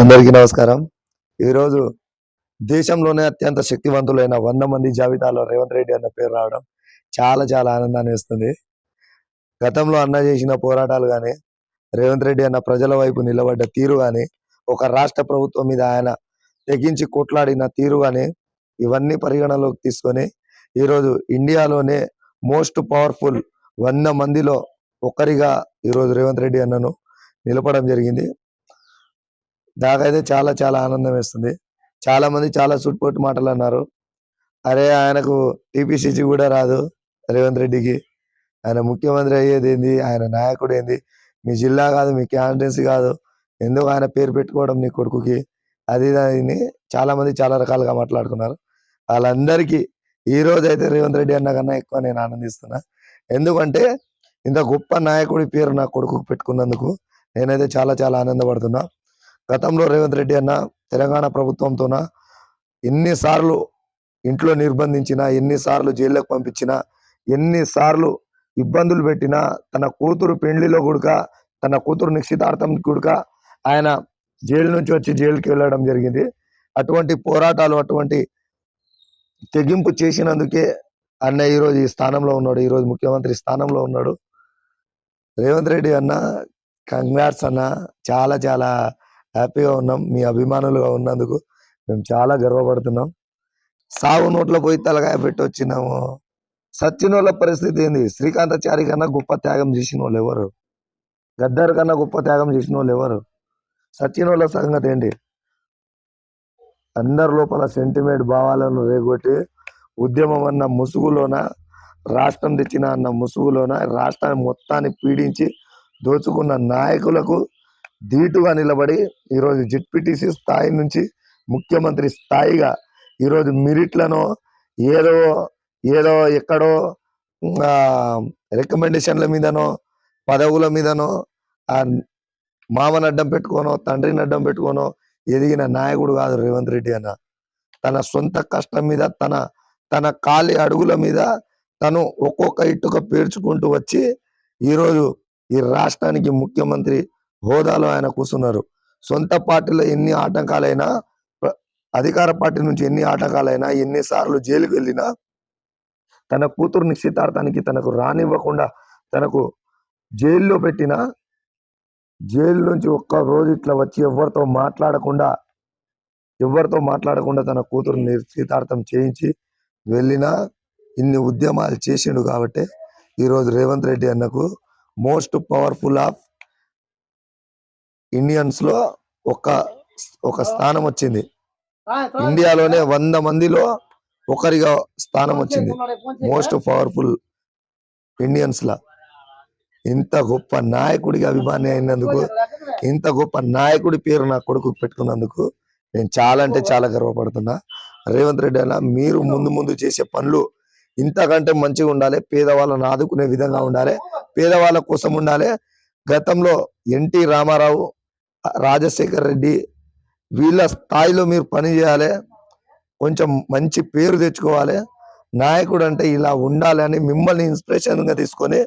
అందరికీ నమస్కారం. ఈరోజు దేశంలోనే అత్యంత శక్తివంతులైన వంద మంది జాబితాలో రేవంత్ రెడ్డి అన్న పేరు రావడం చాలా చాలా ఆనందాన్ని ఇస్తుంది. గతంలో అన్న చేసిన పోరాటాలు కానీ రేవంత్ రెడ్డి అన్న ప్రజల వైపు నిలబడ్డ తీరు కానీ ఒక రాష్ట్ర ప్రభుత్వం మీద ఆయన తెగించి కొట్లాడిన తీరు కానీ ఇవన్నీ పరిగణలోకి తీసుకొని ఈరోజు ఇండియాలోనే మోస్ట్ పవర్ఫుల్ వంద మందిలో ఒకరిగా ఈరోజు రేవంత్ రెడ్డి అన్నను నిలపడం జరిగింది. నాకైతే చాలా చాలా ఆనందం వేస్తుంది. చాలా మంది చాలా సుట్పోటు మాటలు అన్నారు. అరే ఆయనకు టీపీసీసీ కూడా రాదు రేవంత్ రెడ్డికి. ఆయన ముఖ్యమంత్రి అయ్యేది ఏంది? ఆయన నాయకుడు ఏంది? మీ జిల్లా కాదు మీ క్యాండిడెన్సీ కాదు. ఎందుకు ఆయన పేరు పెట్టుకోవడం నీ కొడుకుకి? అది దాన్ని చాలా మంది చాలా రకాలుగా మాట్లాడుకున్నారు. వాళ్ళందరికీ ఈ రోజు అయితే రేవంత్ రెడ్డి అన్న కన్నా ఎక్కువ నేను ఆనందిస్తున్నా. ఎందుకంటే ఇంత గొప్ప నాయకుడి పేరు నా కొడుకుకు పెట్టుకున్నందుకు నేనైతే చాలా చాలా ఆనందపడుతున్నా. గతంలో రేవంత్ రెడ్డి అన్న తెలంగాణ ప్రభుత్వంతోన ఎన్నిసార్లు ఇంట్లో నిర్బంధించినా ఎన్నిసార్లు జైల్లోకి పంపించినా ఎన్నిసార్లు ఇబ్బందులు పెట్టినా తన కూతురు పెండ్లిలో గుడక తన కూతురు నిశ్చితార్థం గుడక ఆయన జైలు నుంచి వచ్చి జైలుకి వెళ్ళడం జరిగింది. అటువంటి పోరాటాలు అటువంటి తెగింపు చేసినందుకే అన్న ఈరోజు ఈ స్థానంలో ఉన్నాడు. ఈరోజు ముఖ్యమంత్రి స్థానంలో ఉన్నాడు. రేవంత్ రెడ్డి అన్న కంగ్రాట్స్ అన్న చాలా చాలా హ్యాపీగా ఉన్నాం. మీ అభిమానులుగా ఉన్నందుకు మేము చాలా గర్వపడుతున్నాం. సాగు నోట్లో పోయి తలకాయ పెట్టి వచ్చినాము. సచ్చినోళ్ళ పరిస్థితి ఏంది? శ్రీకాంతాచారి కన్నా గొప్ప త్యాగం చేసిన వాళ్ళు ఎవరు? గద్దర్ కన్నా గొప్ప త్యాగం చేసిన వాళ్ళు ఎవరు? సచ్చినోళ్ళ సంగతి ఏంటి? అందరి లోపల సెంటిమెంట్ భావాలను రేగొట్టి ఉద్యమం అన్న ముసుగులోన రాష్ట్రం తెచ్చిన అన్న ముసుగులోన రాష్ట్రాన్ని మొత్తాన్ని పీడించి దోచుకున్న నాయకులకు ధీటుగా నిలబడి ఈరోజు జెడ్పీటీసీ స్థాయి నుంచి ముఖ్యమంత్రి స్థాయిగా ఈరోజు మిరిట్లను ఏదో ఏదో ఎక్కడో రికమెండేషన్ల మీదనో పదవుల మీదనో మామని అడ్డం పెట్టుకోనో తండ్రిని అడ్డం పెట్టుకోనో ఎదిగిన నాయకుడు కాదు రేవంత్ రెడ్డి అన్న. తన సొంత కష్టం మీద తన తన కాలి అడుగుల మీద తను ఒక్కొక్క ఇటుక పేర్చుకుంటూ వచ్చి ఈరోజు ఈ రాష్ట్రానికి ముఖ్యమంత్రి హోదాలో ఆయన కూర్చున్నారు. సొంత పార్టీలో ఎన్ని ఆటంకాలైనా అధికార పార్టీ నుంచి ఎన్ని ఆటంకాలైనా ఎన్నిసార్లు జైలుకి వెళ్ళినా తన కూతురు నిశ్చితార్థానికి తనకు రానివ్వకుండా తనకు జైల్లో పెట్టిన జైలు నుంచి ఒక్క రోజు ఇట్లా వచ్చి ఎవరితో మాట్లాడకుండా ఎవరితో మాట్లాడకుండా తన కూతురు నిశ్చితార్థం చేయించి వెళ్ళినా ఇన్ని ఉద్యమాలు చేసిండు కాబట్టి ఈరోజు రేవంత్ రెడ్డి అన్నకు మోస్ట్ పవర్ఫుల్ ఆఫ్ ఇండియన్స్లో ఒక ఒక స్థానం వచ్చింది. ఇండియాలోనే వంద మందిలో ఒకరిగా స్థానం వచ్చింది. మోస్ట్ పవర్ఫుల్ ఇండియన్స్ లా. ఇంత గొప్ప నాయకుడిగా అభిమాని అయినందుకు ఇంత గొప్ప నాయకుడి పేరు నా కొడుకు పెట్టుకున్నందుకు నేను చాలా అంటే చాలా గర్వపడుతున్నా. రేవంత్ రెడ్డి అన్న మీరు ముందు ముందు చేసే పనులు ఇంతకంటే మంచిగా ఉండాలి పేదవాళ్ళని ఆదుకునే విధంగా ఉండాలి పేదవాళ్ళ కోసం ఉండాలి. గతంలో ఎన్టీ రామారావు రాజశేఖర్ రెడ్డి వీళ్ళ స్థాయిలో మీరు పని చేయాలి. కొంచెం మంచి పేరు తెచ్చుకోవాలి. నాయకుడు అంటే ఇలా ఉండాలి అని మిమ్మల్ని ఇన్స్పిరేషన్గా తీసుకొని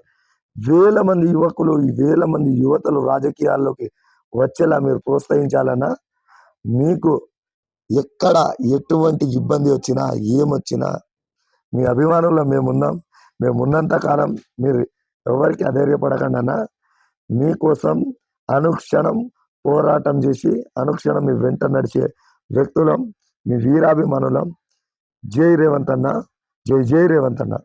వేల మంది యువకులు ఈ వేల మంది యువతలు రాజకీయాల్లోకి వచ్చేలా మీరు ప్రోత్సహించాలన్నా మీకు ఎక్కడ ఎటువంటి ఇబ్బంది వచ్చినా ఏమొచ్చినా మీ అభిమానుల్లో మేమున్నాం. మేమున్నంత కాలం మీరు ఎవరికి అధైర్యపడకండి అన్న మీకోసం అనుక్షణం పోరాటం చేసి అనుక్షణం మీ వెంట నడిచే వ్యక్తులం మీ వీరాభిమానులం. జై రేవంత్ అన్న జై జై రేవంత్ అన్న.